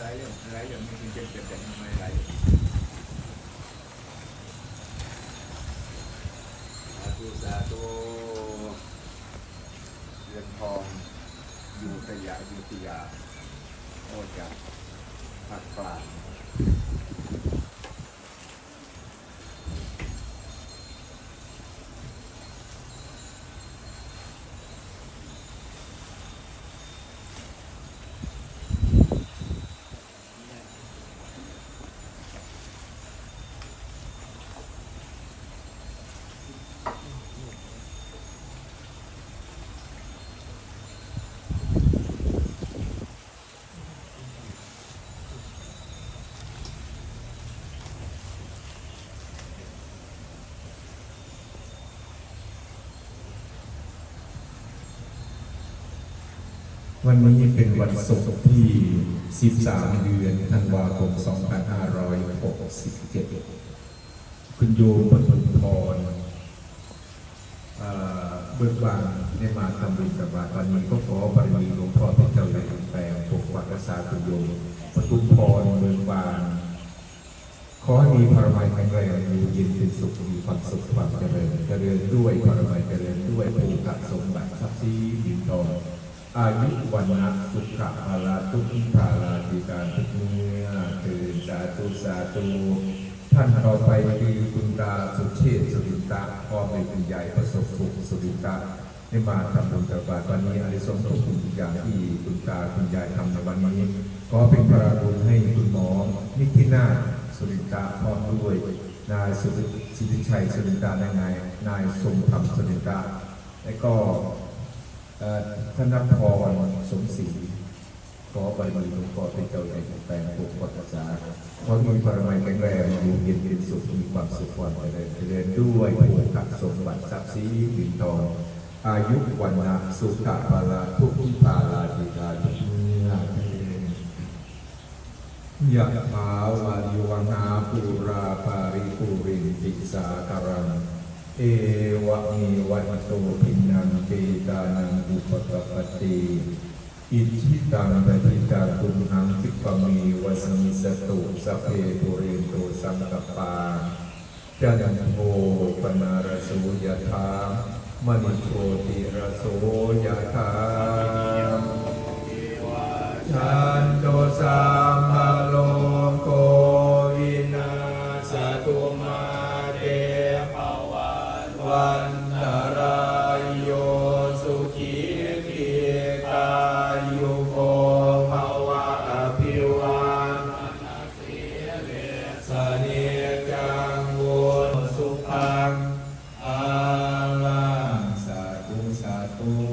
หลายเรื่องหลายเรื่องมีสิ่งเจ็บเจ็บแทำไมหลายร่องสาธุสาธุเรือนทองอยู่ตะยาอยู่สยาโอ้จากภาคกลา วันนี้เป็นวันศุกร์ที่ 13 เดือนธันวาคม 2567 คุณโยมปทุมพรเอ่อเบิกบานได้มาทำบุญกับบาตรวันนี้ก็ขอบารมีหลวงพ่อเป็นเจ้าใหญ่แปลงปกปักรักษาคุณโยมปทุมพรเบิกบานขอให้มีพระมัยแข็งแรงมีเย็นเป็นสุขมีความสุขความเจริญเจริญด้วยพระมัยเจริญด้วยภูกสมบัติทรัพย์สินดินทอง อายุวันนะสุขภาลาทุกขิภาลาธิการทุกเมื่อคือสาธุสาธุท่านต่อไปคือคุณตาสุเชษสุรินตะพ่อเป็นคุณยายประสบสุขสุรินตะได้มาทำบุญกับบาตรวันนี้อริสงส์ทุกคุณอย่างที่คุณตาคุณยายทำในวันนี้ขอเป็นพระบุญให้คุณหมอนิตินาสุรินตะพร้อมด้วย นายสุริสิทธิชัยสุรินตะและนายนายทรงธรรมสุรินตะและก็ เอ่อท่านนพรสมศรีขอใบารมีหลวงพ่อเป็นเจ้าใหญ่แปลงปกปักรักษาขอมีพรมัยแข็งแรงอยู่เย็นเป็นสุขมีความสุขความเจริญเจริญด้วยภูมิสมบัติทรัพย์สินดินทองอายุวันนะสุขะภาลาทุกขิภาลาธิการทุกเมื่อยะถาวาริวนาปูราปาริปูรินติสาคา เอวะมีวันโตพินังเปตานังอุปกปปติอิชิตังปฏิกาตุณหังคิปมีวสมิสตุสัพเพปุเรนโตสังกปาจันโทปนารโสยธามณิโชติรโสยธา วันตรา